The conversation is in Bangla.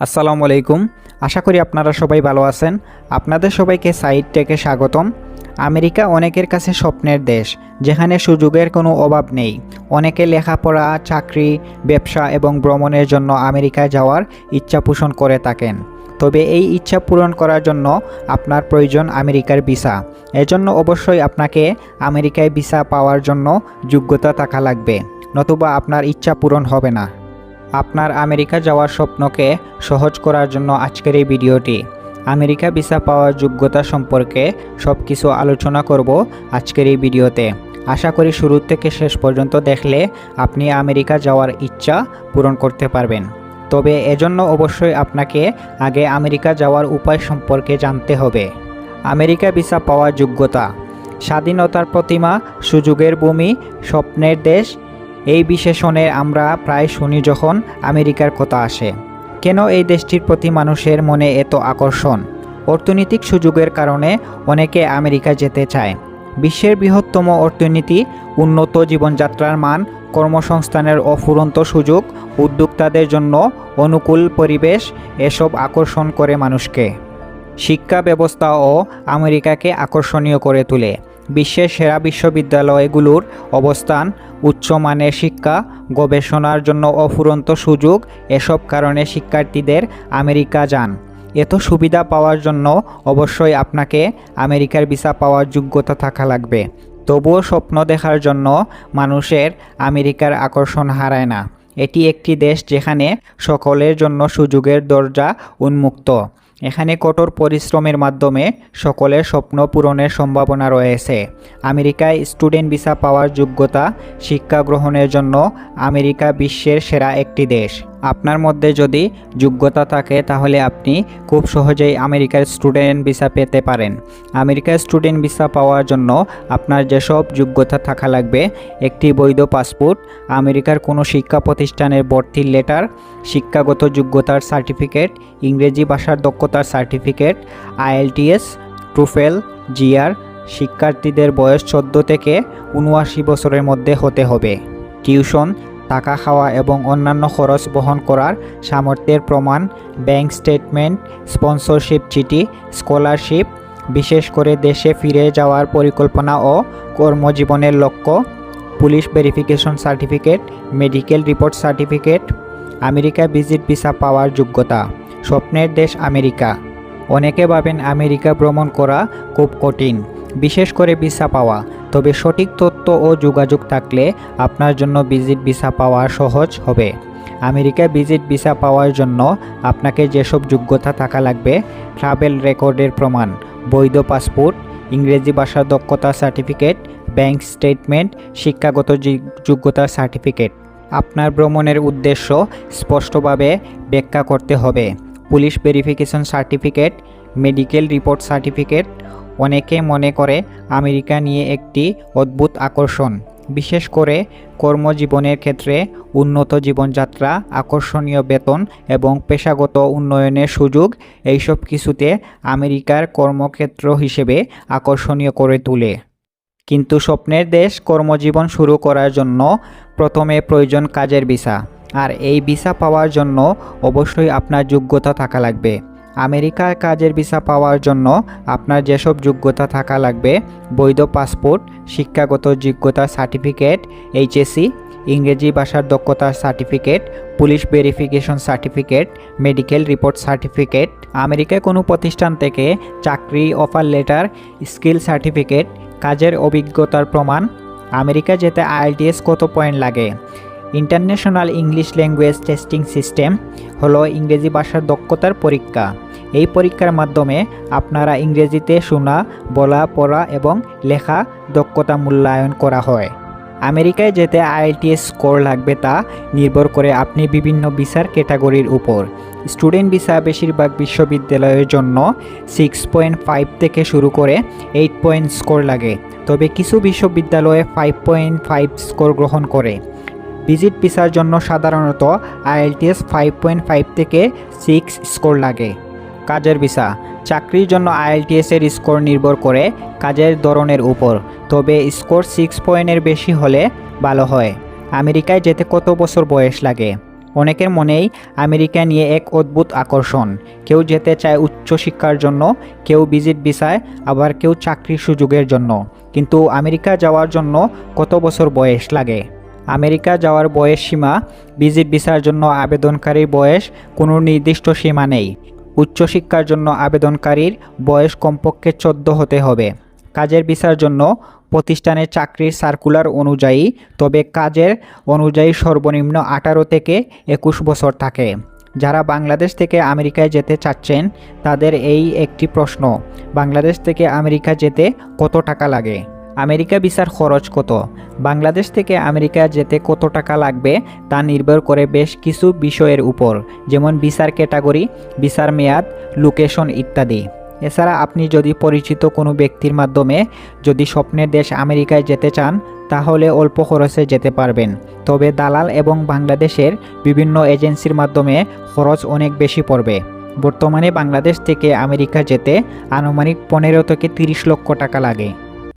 আসসালামু আলাইকুম। আশা করি আপনারা সবাই ভালো আছেন। আপনাদের সবাইকে সাইড থেকে স্বাগতম। আমেরিকা অনেকের কাছে স্বপ্নের দেশ, যেখানে সুযোগের কোনো অভাব নেই। অনেকে লেখাপড়া, চাকরি, ব্যবসা এবং ভ্রমণের জন্য আমেরিকায় যাওয়ার ইচ্ছা পোষণ করে থাকেন। তবে এই ইচ্ছা পূরণ করার জন্য আপনার প্রয়োজন আমেরিকার ভিসা। এজন্য অবশ্যই আপনাকে আমেরিকায় ভিসা পাওয়ার জন্য যোগ্যতা থাকা লাগবে, নতুবা আপনার ইচ্ছা পূরণ হবে না। আপনার আমেরিকা যাওয়ার স্বপ্নকে সহজ করার জন্য আজকের এই ভিডিওটি। আমেরিকা ভিসা পাওয়ার যোগ্যতা সম্পর্কে সব কিছু আলোচনা করব আজকের এই ভিডিওতে। আশা করি শুরু থেকে শেষ পর্যন্ত দেখলে আপনি আমেরিকা যাওয়ার ইচ্ছা পূরণ করতে পারবেন। তবে এজন্য অবশ্যই আপনাকে আগে আমেরিকা যাওয়ার উপায় সম্পর্কে জানতে হবে। আমেরিকা ভিসা পাওয়ার যোগ্যতা। স্বাধীনতার প্রতিমা, সুযোগের ভূমি, স্বপ্নের দেশ এই বিশেষণে আমরা প্রায় শুনি যখন আমেরিকার কথা আসে। কেন এই দেশটির প্রতি মানুষের মনে এত আকর্ষণ? অর্থনৈতিক সুযোগের কারণে অনেকে আমেরিকা যেতে চায়। বিশ্বের বৃহত্তম অর্থনীতি, উন্নত জীবনযাত্রার মান, কর্মসংস্থানের অফুরন্ত সুযোগ, উদ্যোক্তাদের জন্য অনুকূল পরিবেশ, এসব আকর্ষণ করে মানুষকে। শিক্ষা ব্যবস্থাও আমেরিকাকে আকর্ষণীয় করে তোলে। বিশ্বের সেরা বিশ্ববিদ্যালয়গুলোর অবস্থান, উচ্চমানের শিক্ষা, গবেষণার জন্য অফুরন্ত সুযোগ, এসব কারণে শিক্ষার্থীদের আমেরিকা যান। এত সুবিধা পাওয়ার জন্য অবশ্যই আপনাকে আমেরিকার ভিসা পাওয়ার যোগ্যতা থাকা লাগবে। তবুও স্বপ্ন দেখার জন্য মানুষের আমেরিকার আকর্ষণ হারায় না। এটি একটি দেশ যেখানে সকলের জন্য সুযোগের দরজা উন্মুক্ত। এখানে কঠোর পরিশ্রমের মাধ্যমে সকলের স্বপ্ন পূরণের সম্ভাবনা রয়েছে। আমেরিকায় স্টুডেন্ট ভিসা পাওয়ার যোগ্যতা শিক্ষা গ্রহণের জন্য আমেরিকা বিশ্বের সেরা একটি দেশ। আপনার মধ্যে যদি যোগ্যতা থাকে, তাহলে আপনি খুব সহজেই আমেরিকার স্টুডেন্ট ভিসা পেতে পারেন। আমেরিকার স্টুডেন্ট ভিসা পাওয়ার জন্য আপনার যেসব যোগ্যতা থাকা লাগবে, একটি বৈধ পাসপোর্ট, আমেরিকার কোনো শিক্ষা প্রতিষ্ঠানের ভর্তির লেটার, শিক্ষাগত যোগ্যতার সার্টিফিকেট, ইংরেজি ভাষার দক্ষতার সার্টিফিকেট, আইএলটিএস, ট্রুফেল, জিআর, শিক্ষার্থীদের বয়স চোদ্দ থেকে উনআশি বছরের মধ্যে হতে হবে। টিউশন টাকা খাওয়া এবং অন্যান্য খরচ বহন করার সামর্থ্যের প্রমাণ, ব্যাংক স্টেটমেন্ট, স্পন্সরশিপ চিঠি, স্কলারশিপ, বিশেষ করে দেশে ফিরে যাওয়ার পরিকল্পনা ও কর্মজীবনের লক্ষ্য, police verification certificate, medical report certificate, America visit visa পাওয়ার যোগ্যতা, স্বপ্নের দেশ আমেরিকা। অনেকে ভাবেন আমেরিকা ভ্রমণ করা খুব কঠিন। বিশেষ করে ভিসা পাওয়া। তবে সঠিক তথ্য ও যোগাযোগ থাকলে আপনার জন্য ভিজিট ভিসা পাওয়া সহজ হবে। আমেরিকা ভিজিট ভিসা পাওয়ার জন্য আপনাকে যেসব যোগ্যতা থাকা লাগবে, ট্রাভেল রেকর্ডের প্রমাণ, বৈধ পাসপোর্ট, ইংরেজি ভাষার দক্ষতা সার্টিফিকেট, ব্যাংক স্টেটমেন্ট, শিক্ষাগত যোগ- যোগ্যতার সার্টিফিকেট। আপনার ভ্রমণের উদ্দেশ্য স্পষ্টভাবে ব্যাখ্যা করতে হবে। Police verification certificate, medical report certificate অনেকে মনে করে আমেরিকা নিয়ে একটি অদ্ভুত আকর্ষণ। বিশেষ করে কর্মজীবনের ক্ষেত্রে উন্নত জীবনযাত্রা, আকর্ষণীয় বেতন এবং পেশাগত উন্নয়নের সুযোগ এইসব কিছুতে আমেরিকার কর্মক্ষেত্র হিসেবে আকর্ষণীয় করে তোলে। কিন্তু স্বপ্নের দেশ কর্মজীবন শুরু করার জন্য প্রথমে প্রয়োজন কাজের ভিসা। আর এই ভিসা পাওয়ার জন্য অবশ্যই আপনার যোগ্যতা থাকা লাগবে। আমেরিকার কাজের ভিসা পাওয়ার জন্য আপনার যেসব যোগ্যতা থাকা লাগবে, বৈধ পাসপোর্ট, শিক্ষাগত যোগ্যতার সার্টিফিকেট এইচএসসি ইংরেজি ভাষার দক্ষতার certificate, police verification certificate, medical report certificate আমেরিকায় কোনো প্রতিষ্ঠান থেকে চাকরি অফার লেটার, স্কিল সার্টিফিকেট, কাজের অভিজ্ঞতার প্রমাণ, আমেরিকা যেতে আইএলটিএস কত পয়েন্ট লাগে? International English language testing system হলো ইংরেজি ভাষার দক্ষতার পরীক্ষা। এই পরীক্ষার মাধ্যমে আপনারা ইংরেজিতে শোনা, বলা, পড়া এবং লেখা দক্ষতা মূল্যায়ন করা হয়। আমেরিকায় যেতে আইএলটিএস স্কোর লাগবে তা নির্ভর করে আপনি বিভিন্ন ভিসার ক্যাটাগরির উপর। স্টুডেন্ট ভিসা বেশিরভাগ বিশ্ববিদ্যালয়ের জন্য সিক্স পয়েন্ট ফাইভ থেকে শুরু করে এইট পয়েন্ট স্কোর লাগে। তবে কিছু বিশ্ববিদ্যালয়ে ফাইভ পয়েন্ট ফাইভ স্কোর গ্রহণ করে। ভিজিট ভিসার জন্য সাধারণত আইএলটিএস ফাইভ পয়েন্ট ফাইভ থেকে সিক্স স্কোর লাগে। কাজের ভিসা, চাকরির জন্য আইএলটিএস এর স্কোর নির্ভর করে কাজের ধরনের উপর, তবে স্কোর সিক্স পয়েন্টের বেশি হলে ভালো হয়। আমেরিকায় যেতে কত বছর বয়স লাগে? অনেকের মনেই আমেরিকা নিয়ে এক অদ্ভুত আকর্ষণ। কেউ যেতে চায় উচ্চশিক্ষার জন্য, কেউ ভিজিট ভিসায়, আবার কেউ চাকরির সুযোগের জন্য। কিন্তু আমেরিকা যাওয়ার জন্য কত বছর বয়স লাগে? আমেরিকা যাওয়ার বয়স সীমা ভিজিট ভিসার জন্য আবেদনকারীর বয়স কোনো নির্দিষ্ট সীমা নেই। উচ্চশিক্ষার জন্য আবেদনকারীর বয়স কমপক্ষে চোদ্দ হতে হবে। কাজের ভিসার জন্য প্রতিষ্ঠানের চাকরির সার্কুলার অনুযায়ী, তবে কাজের অনুযায়ী সর্বনিম্ন আঠারো থেকে একুশ বছর থাকে। যারা বাংলাদেশ থেকে আমেরিকায় যেতে চাচ্ছেন, তাদের এই একটি প্রশ্ন, বাংলাদেশ থেকে আমেরিকা যেতে কত টাকা লাগে? আমেরিকা ভিসার খরচ কত? বাংলাদেশ থেকে আমেরিকা যেতে কত টাকা লাগবে তা নির্ভর করে বেশ কিছু বিষয়ের উপর, যেমন ভিসার ক্যাটাগরি ভিসার মেয়াদ, লোকেশন ইত্যাদি। এছাড়া আপনি যদি পরিচিত কোনো ব্যক্তির মাধ্যমে যদি স্বপ্নের দেশ আমেরিকায় যেতে চান, তাহলে অল্প খরচে যেতে পারবেন। তবে দালাল এবং বাংলাদেশের বিভিন্ন এজেন্সির মাধ্যমে খরচ অনেক বেশি পড়বে। বর্তমানে বাংলাদেশ থেকে আমেরিকা যেতে আনুমানিক পনেরো থেকে তিরিশ লক্ষ টাকা লাগে।